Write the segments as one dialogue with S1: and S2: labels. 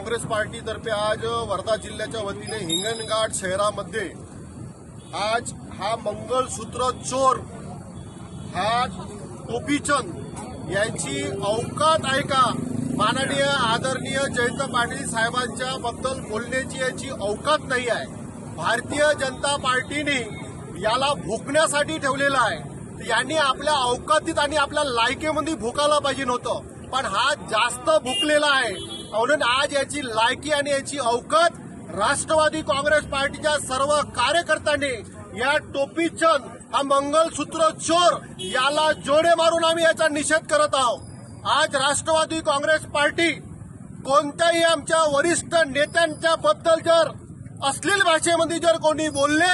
S1: काँग्रेस पार्टीतर्फे आज वर्धा जिल्ह्याच्या वतीने हिंगणघाट शहरामध्ये आज हा मंगलसूत्र चोर हा टोपीचंद यांची अवकात आहे का? माननीय आदरणीय जयंत पाटील साहेबांच्या बद्दल बोलण्याची याची अवकात नाही आहे. भारतीय जनता पार्टीने याला भुकण्यासाठी ठेवलेलं आहे. यांनी आपल्या अवकातीत आणि आपल्या लायकेमध्ये भुकायला पाहिजे नव्हतं पण हा जास्त भुकलेला आहे. म्हणून आज याची लायकी आणि याची अवकात राष्ट्रवादी काँग्रेस पार्टीच्या सर्व कार्यकर्त्यांनी या टोपीचंद हा मंगलसूत्र चोर याला जोडे मारून आम्ही याचा निषेध करत आहोत. आज राष्ट्रवादी काँग्रेस पार्टी कोणत्याही आमच्या वरिष्ठ नेत्यांच्या बद्दल जर अश्लील भाषेमध्ये जर कोणी बोलले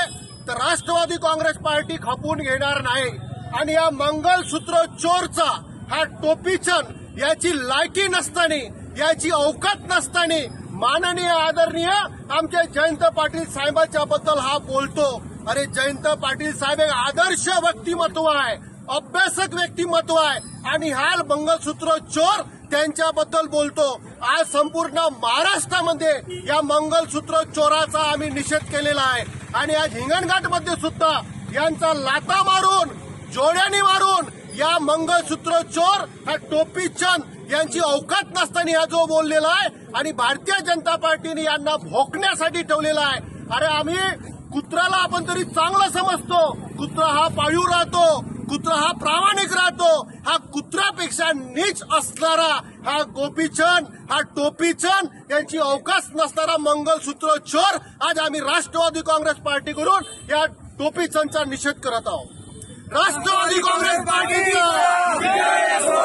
S1: तर राष्ट्रवादी काँग्रेस पार्टी खपून घेणार नाही. आणि या मंगलसूत्र चोरचा हा टोपीचंद याची लायकी नसताना याची अवकात नसताना माननीय आदरणीय आमचे जयंत पाटील साहेबांच्या बद्दल हा बोलतो. अरे जयंत पाटील साहेब एक आदर्श व्यक्तिमत्व आहे अभ्यासक व्यक्तिमत्व आहे आणि हा मंगलसूत्र चोर त्यांच्याबद्दल बोलतो. आज संपूर्ण महाराष्ट्रामध्ये या मंगलसूत्र चोराचा आम्ही निषेध केलेला आहे. आणि आज हिंगणघाटमध्ये सुद्धा यांचा लाता मारून जोड्याने मारून या मंगलसूत्र चोर हा टोपीचंद यांची अवकात नसताना हा जो बोललेला आहे आणि भारतीय जनता पार्टीने यांना भोकण्यासाठी ठेवलेला आहे. अरे आम्ही कुत्र्याला आपण तरी चांगलं समजतो. कुत्रा हा पाळीव राहतो. कुत्रा हा प्रामाणिक राहतो. हा कुत्र्यापेक्षा नीच असणारा हा गोपीचंद हा टोपीचंद यांची अवकाश नसणारा मंगलसूत्र चोर आज आम्ही राष्ट्रवादी काँग्रेस पार्टीकडून या टोपीचंदचा निषेध करत आहोत. राष्ट्रवादी कांग्रेस पार्टी